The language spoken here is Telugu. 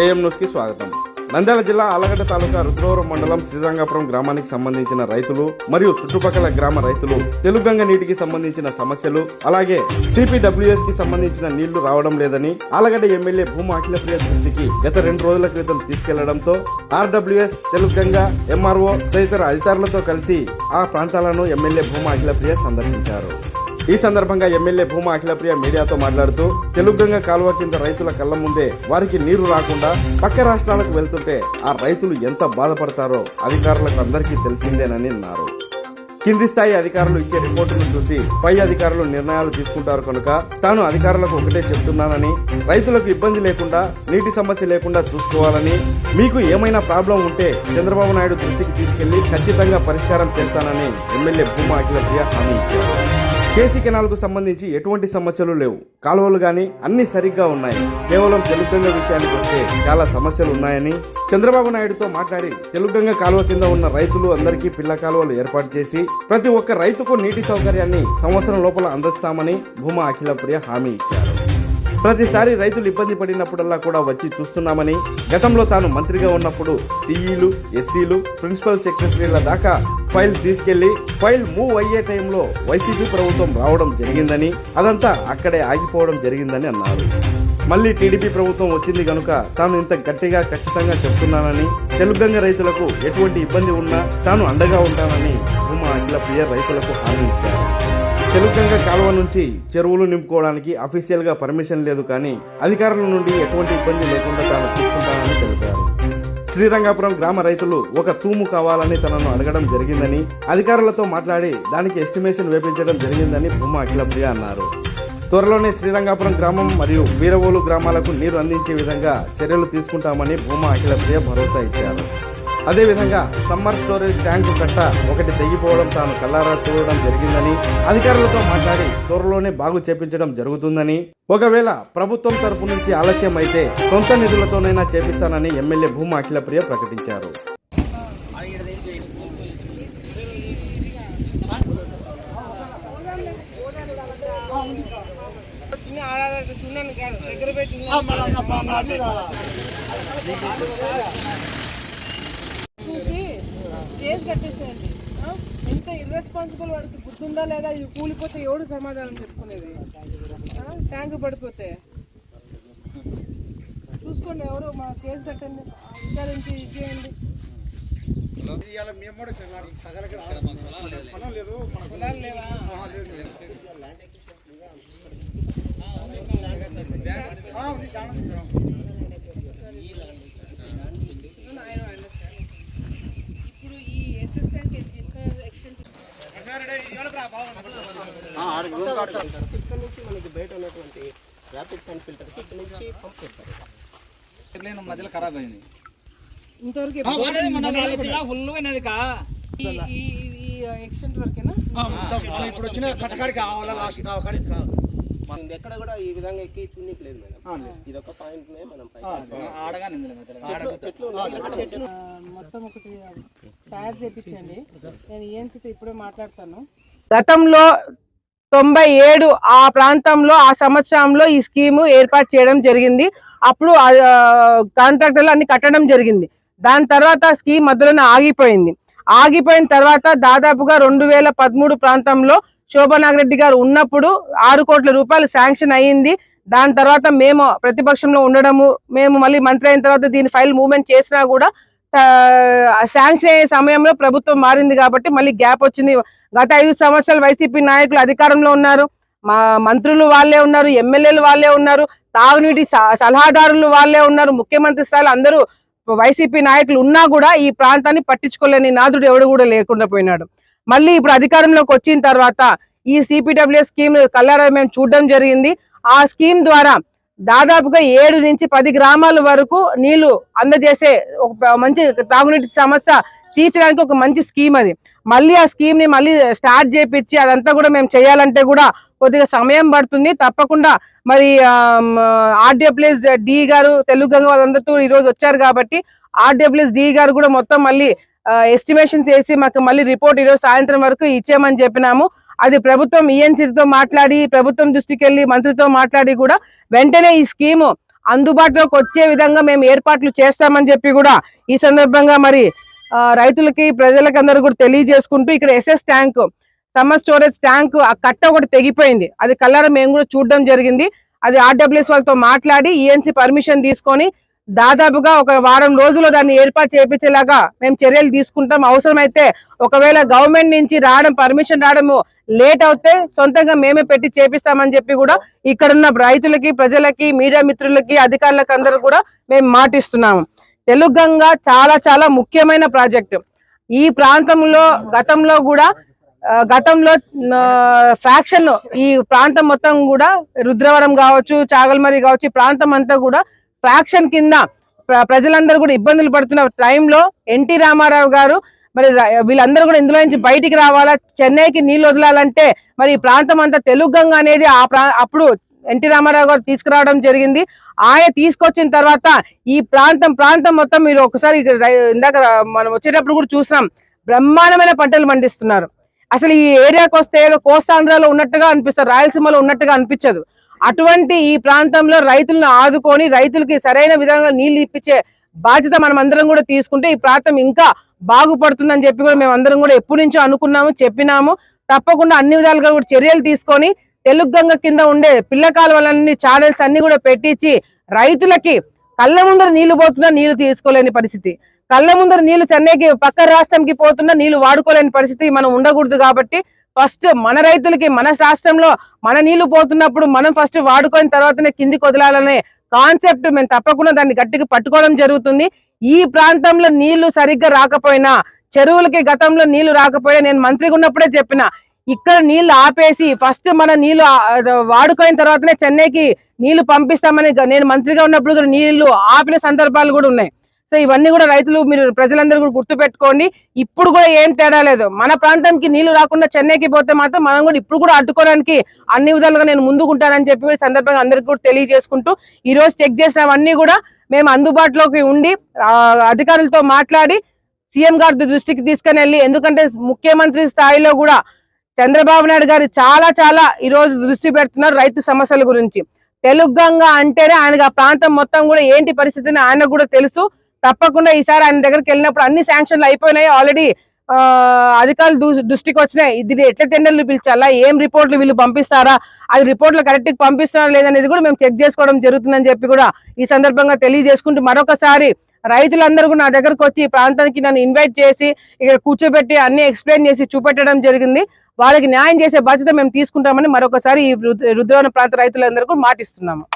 ఏఎం న్యూస్కి స్వాగతం. నంద్యాల జిల్లా ఆలగడ్డ తాలూకా రుద్రవరం మండలం శ్రీరంగాపురం గ్రామానికి సంబంధించిన రైతులు మరియు చుట్టుపక్కల గ్రామ రైతులు తెలుగంగ నీటికి సంబంధించిన సమస్యలు అలాగే సిపిడబ్ల్యూఎస్కి సంబంధించిన నీళ్ళు రావడం లేదని ఆలగడ్డ ఎమ్మెల్యే భూమా అఖిలప్రియ దృష్టికి గత రెండు రోజుల క్రితం తీసుకెళ్ళడంతో ఆర్డబ్ల్యూఎస్ తెలుగంగ ఎంఆర్ఓ తదితర అధికారులతో కలిసి ఆ ప్రాంతాలను ఎమ్మెల్యే భూమా అఖిలప్రియ సందర్శించారు. ఈ సందర్భంగా ఎమ్మెల్యే భూమా అఖిలప్రియ మీడియాతో మాట్లాడుతూ తెలుగుగంగ కాలువ కింద రైతుల కళ్ళ ముందే వారికి నీరు రాకుండా పక్క రాష్ట్రాలకు వెళ్తుంటే ఆ రైతులు ఎంత బాధపడతారో అధికారులకు అందరికీ తెలిసిందేనని అన్నారు. కింది స్థాయి అధికారులు ఇచ్చే రిపోర్టును చూసి పై అధికారులు నిర్ణయాలు తీసుకుంటారు కనుక తాను అధికారులకు ఒకటే చెప్తున్నానని రైతులకు ఇబ్బంది లేకుండా నీటి సమస్య లేకుండా చూసుకోవాలని మీకు ఏమైనా ప్రాబ్లం ఉంటే చంద్రబాబు నాయుడు దృష్టికి తీసుకెళ్ళి ఖచ్చితంగా పరిష్కారం చేస్తానని ఎమ్మెల్యే భూమా అఖిలప్రియ హామీ ఇచ్చారు. కేసీ కెనాల్కు సంబంధించి ఎటువంటి సమస్యలు లేవు. కాలువలు కానీ అన్ని సరిగ్గా ఉన్నాయి. కేవలం తెలుగుగంగ విషయానికి వస్తే చాలా సమస్యలు ఉన్నాయని చంద్రబాబు నాయుడుతో మాట్లాడి తెలుగుగంగ కాలువ కింద ఉన్న రైతులు అందరికీ పిల్ల కాలువలు ఏర్పాటు చేసి ప్రతి ఒక్క రైతుకు నీటి సౌకర్యాన్ని సంవత్సరం లోపల అందిస్తామని భూమా అఖిలప్రియ హామీ ఇచ్చారు. ప్రతిసారి రైతులు ఇబ్బంది పడినప్పుడల్లా కూడా వచ్చి చూస్తున్నామని గతంలో తాను మంత్రిగా ఉన్నప్పుడు సిఈలు ఎస్సీలు ప్రిన్సిపల్ సెక్రటరీల దాకా ఫైల్ తీసుకెళ్ళి ఫైల్ మూవ్ అయ్యే టైంలో వైసీపీ ప్రభుత్వం రావడం జరిగిందని అదంతా అక్కడే ఆగిపోవడం జరిగిందని అన్నారు. మళ్ళీ టీడీపీ ప్రభుత్వం వచ్చింది కనుక తాను ఇంత గట్టిగా ఖచ్చితంగా చెప్తున్నానని తెలుగంగ రైతులకు ఎటువంటి ఇబ్బంది ఉన్నా తాను అండగా ఉంటానని భూమా అఖిల ప్రియ రైతులకు హామీ ఇచ్చారు. తెలుగంగ కాలువ నుంచి చెరువులు నింపుకోవడానికి అఫీషియల్గా పర్మిషన్ లేదు కానీ అధికారుల నుండి ఎటువంటి ఇబ్బంది లేకుండా తాను చూసుకుంటానని తెలిపారు. శ్రీరంగాపురం గ్రామ రైతులు ఒక తూము కావాలని తనను అడగడం జరిగిందని అధికారులతో మాట్లాడి దానికి ఎస్టిమేషన్ వేపించడం జరిగిందని భూమా అఖిలప్రియ అన్నారు. త్వరలోనే శ్రీరంగాపురం గ్రామం మరియు వీరవోలు గ్రామాలకు నీరు అందించే విధంగా చర్యలు తీసుకుంటామని భూమా అఖిలప్రియ భరోసా ఇచ్చారు. అదేవిధంగా సమ్మర్ స్టోరేజ్ ట్యాంకు కట్ట ఒకటి తెగిపోవడం తాను కల్లారా చూడడం జరిగిందని అధికారులతో మాట్లాడి త్వరలోనే బాగు చేపించడం జరుగుతుందని. ఒకవేళ ప్రభుత్వం తరపు నుంచి ఆలస్యం అయితే సొంత నిధులతోనైనా చేపిస్తానని ఎమ్మెల్యే భూమా అఖిలప్రియ ప్రకటించారు. చిన్న చూడండి దగ్గర పెట్టి కేసు కట్టేసేయండి? ఎంత ఇర్రెస్పాన్సిబుల్ వాడికి బుద్ధి ఉందా లేదా? ఇది కూలిపోతే ఎవడు సమాధానం చెప్పుకునేది? ఆ? ట్యాంకు పడిపోతే. చూసుకోండి ఎవరు మా కేసు కట్టండి. విచారించి ఇచ్చేయండి పొలాలు లేవా I know, I understand. ఇప్పుడు ఈ ఎస్ఎస్ ట్యాంక్ ఎంత ఎక్స్టెంట్ ఇక్కడ నుంచి మనకి బయట ఉన్నటువంటి ర్యాపిడ్ సైన్ ఫిల్టర్కి ఇక్కడ నుంచి పంప్ చేస్తారు మధ్యలో ఖరాబ్ అయింది. ఇంతవరకు ఎక్స్టెంట్ వరకేనా? ఇప్పుడు వచ్చిన కట్టకాడికి లాస్ట్ కాడికి ఎక్కడ కూడా ఈ విధంగా ఎక్కి తున్నికి లేదు మేడం. ఇది ఒక పాయింట్ మనం చెట్లు మొత్తం ఒకటి తయారు చేయించండి నేను ఏంచితే ఇప్పుడే మాట్లాడతాను. గతంలో తొంభై ఏడు ఆ ప్రాంతంలో ఆ సంవత్సరంలో ఈ స్కీము ఏర్పాటు చేయడం జరిగింది. అప్పుడు కాంట్రాక్టర్లు అన్ని కట్టడం జరిగింది. దాని తర్వాత స్కీమ్ మధ్యలోనే ఆగిపోయింది. ఆగిపోయిన తర్వాత దాదాపుగా రెండు వేల పదమూడు ప్రాంతంలో శోభనాగరెడ్డి గారు ఉన్నప్పుడు ఆరు కోట్ల రూపాయలు శాంక్షన్ అయ్యింది. దాని తర్వాత మేము ప్రతిపక్షంలో ఉండడము మేము మళ్ళీ మంత్రి అయిన తర్వాత దీని ఫైల్ మూవ్మెంట్ చేసినా కూడా శాంక్షన్ అయ్యే సమయంలో ప్రభుత్వం మారింది కాబట్టి మళ్ళీ గ్యాప్ వచ్చింది. గత ఐదు సంవత్సరాలు వైసీపీ నాయకులు అధికారంలో ఉన్నారు. మా మంత్రులు వాళ్ళే ఉన్నారు ఎమ్మెల్యేలు వాళ్ళే ఉన్నారు తాగునీటి స- సలహాదారులు వాళ్ళే ఉన్నారు ముఖ్యమంత్రి స్థాయిలో అందరూ వైసీపీ నాయకులు ఉన్నా కూడా ఈ ప్రాంతాన్ని పట్టించుకోలేని నాదుడు ఎవడు కూడా లేకుండా పోయినాడు. మళ్ళీ ఇప్పుడు అధికారంలోకి వచ్చిన తర్వాత ఈ సిపిడబ్ల్యూ స్కీమ్ కల్లారా మేము చూడడం జరిగింది. ఆ స్కీమ్ ద్వారా దాదాపుగా ఏడు నుంచి పది గ్రామాల వరకు నీళ్ళు అందజేసే ఒక మంచి తాగునీటి సమస్య తీర్చడానికి ఒక మంచి స్కీమ్ అది. మళ్ళీ ఆ స్కీమ్ని మళ్ళీ స్టార్ట్ చేపించి అదంతా కూడా మేము చేయాలంటే కూడా కొద్దిగా సమయం పడుతుంది. తప్పకుండా మరి ఆర్డబ్ల్యూఎస్ డి గారు తెలుగు గంగ వాళ్ళందరితో ఈరోజు వచ్చారు కాబట్టి ఆర్డబ్ల్యూఎస్ డి గారు కూడా మొత్తం మళ్ళీ ఎస్టిమేషన్ చేసి మాకు మళ్ళీ రిపోర్ట్ ఈరోజు సాయంత్రం వరకు ఇచ్చేయమని చెప్పినాము. అది ప్రభుత్వం ఈఎన్సీతో మాట్లాడి ప్రభుత్వం దృష్టికి వెళ్ళి మంత్రితో మాట్లాడి కూడా వెంటనే ఈ స్కీము అందుబాటులోకి వచ్చే విధంగా మేము ఏర్పాట్లు చేస్తామని చెప్పి కూడా ఈ సందర్భంగా మరి రైతులకి ప్రజలకి అందరూ కూడా తెలియజేసుకుంటూ ఇక్కడ SS tank summer storage tank ఆ కట్ట ఒకటి తెగిపోయింది. అది కలర్ మేము కూడా చూడడం జరిగింది. అది ఆర్డబ్ల్యూఎస్ వాళ్ళతో మాట్లాడి ఈఎన్సీ పర్మిషన్ తీసుకొని దాదాపుగా ఒక వారం రోజుల్లో దాన్ని ఏర్పాటు చేయించేలాగా మేము చర్యలు తీసుకుంటాం. అవసరమైతే ఒకవేళ గవర్నమెంట్ నుంచి రావడం పర్మిషన్ రావడం లేట్ అవుతే సొంతంగా మేమే పెట్టి చేపిస్తామని చెప్పి కూడా ఇక్కడున్న రైతులకి ప్రజలకి మీడియా మిత్రులకి అధికారులకు అందరూ కూడా మేము మాటిస్తున్నాము. తెలుగంగా చాలా చాలా ముఖ్యమైన ప్రాజెక్టు. ఈ ప్రాంతంలో గతంలో కూడా గతంలో ఫ్యాక్షన్ ఈ ప్రాంతం మొత్తం కూడా రుద్రవరం కావచ్చు చాగల్మరి కావచ్చు ఈ ప్రాంతం అంతా కూడా ఫ్యాక్షన్ కింద ప్ర- ప్రజలందరూ కూడా ఇబ్బందులు పడుతున్న టైంలో ఎన్టీ రామారావు గారు మరి వీళ్ళందరూ కూడా ఇందులో నుంచి బయటికి రావాలా? చెన్నైకి నీళ్ళు వదలాలంటే మరి ఈ ప్రాంతం అంతా తెలుగు గంగ అనేది ఆ ప్రా అప్పుడు ఎన్టీ రామారావు గారు తీసుకురావడం జరిగింది. ఆయన తీసుకొచ్చిన తర్వాత ఈ ప్రాంతం ప్రాంతం మొత్తం మీరు ఒకసారి ఇందాక మనం వచ్చేటప్పుడు కూడా చూసాం బ్రహ్మాండమైన పంటలు పండిస్తున్నారు. అసలు ఈ ఏరియాకి వస్తే ఏదో కోస్తాంధ్రలో ఉన్నట్టుగా అనిపిస్తారు రాయలసీమలో ఉన్నట్టుగా అనిపించదు. అటువంటి ఈ ప్రాంతంలో రైతులను ఆదుకొని రైతులకి సరైన విధంగా నీళ్ళు ఇప్పించే బాధ్యత మనం అందరం కూడా తీసుకుంటే ఈ ప్రాంతం ఇంకా బాగుపడుతుందని చెప్పి కూడా మేము అందరం కూడా ఎప్పటి నుంచో అనుకున్నాము చెప్పినాము. తప్పకుండా అన్ని విధాలుగా కూడా చర్యలు తీసుకొని తెలుగు కింద ఉండే పిల్ల కాలువలన్నీ ఛానల్స్ అన్ని కూడా పెట్టించి రైతులకి కళ్ళ ముందర నీళ్ళు పోతున్నా నీళ్ళు తీసుకోలేని పరిస్థితి. కళ్ళ ముందర నీళ్ళు చెన్నైకి పక్క రాష్ట్రంకి పోతున్నా నీళ్ళు వాడుకోలేని పరిస్థితి మనం ఉండకూడదు కాబట్టి ఫస్ట్ మన రైతులకి మన రాష్ట్రంలో మన నీళ్ళు పోతున్నప్పుడు మనం ఫస్ట్ వాడుకొని తర్వాతనే కిందికి వదలాలనే కాన్సెప్ట్ మేము తప్పకుండా దాన్ని గట్టిగా పట్టుకోవడం జరుగుతుంది. ఈ ప్రాంతంలో నీళ్ళు సరిగ్గా రాకపోయినా చెరువులకి గతంలో నీళ్ళు రాకపోయినా నేను మంత్రిగా ఉన్నప్పుడే చెప్పిన ఇక్కడ నీళ్ళు ఆపేసి ఫస్ట్ మన నీళ్ళు వాడుకోయిన తర్వాతనే చెన్నైకి నీళ్ళు పంపిస్తామని నేను మంత్రిగా ఉన్నప్పుడు కూడా నీళ్ళు ఆపిన సందర్భాలు కూడా ఉన్నాయి. సో ఇవన్నీ కూడా రైతులు మీరు ప్రజలందరూ కూడా గుర్తుపెట్టుకోండి. ఇప్పుడు కూడా ఏం తేడా లేదు. మన ప్రాంతంకి నీళ్ళు రాకుండా చెన్నైకి పోతే మాత్రం మనం కూడా ఇప్పుడు కూడా అడ్డుకోవడానికి అన్ని విధాలుగా నేను ముందుకుంటానని చెప్పి సందర్భంగా అందరికీ కూడా తెలియజేసుకుంటూ ఈ రోజు చెక్ చేసినవన్నీ కూడా మేము అందుబాటులోకి ఉండి అధికారులతో మాట్లాడి సీఎం గారి దృష్టికి తీసుకుని వెళ్ళి ఎందుకంటే ముఖ్యమంత్రి స్థాయిలో కూడా చంద్రబాబు నాయుడు గారు చాలా చాలా ఈ రోజు దృష్టి పెడుతున్నారు రైతు సమస్యల గురించి. తెలుగు అంటేనే ఆయనకు ఆ ప్రాంతం మొత్తం కూడా ఏంటి పరిస్థితిని ఆయనకు కూడా తెలుసు. తప్పకుండా ఈసారి ఆయన దగ్గరికి వెళ్ళినప్పుడు అన్ని శాంక్షన్లు అయిపోయినాయి. ఆల్రెడీ అధికారులు దృష్టికి వచ్చినాయి. ఇది ఎట్ల టెండర్లు పిలిచాలా? ఏం రిపోర్ట్లు వీళ్ళు పంపిస్తారా? అది రిపోర్ట్లు కరెక్ట్గా పంపిస్తారా లేదనేది కూడా మేము చెక్ చేసుకోవడం జరుగుతుందని చెప్పి కూడా ఈ సందర్భంగా తెలియజేసుకుంటూ మరొకసారి రైతులందరూ నా దగ్గరకు వచ్చి ఈ ప్రాంతానికి నన్ను ఇన్వైట్ చేసి ఇక్కడ కూర్చోబెట్టి అన్ని ఎక్స్ప్లెయిన్ చేసి చూపెట్టడం జరిగింది. వాళ్ళకి న్యాయం చేసే బాధ్యత మేము తీసుకుంటామని మరొకసారి ఈ రుద్ర- ప్రాంత రైతులందరికీ మాటిస్తున్నాము.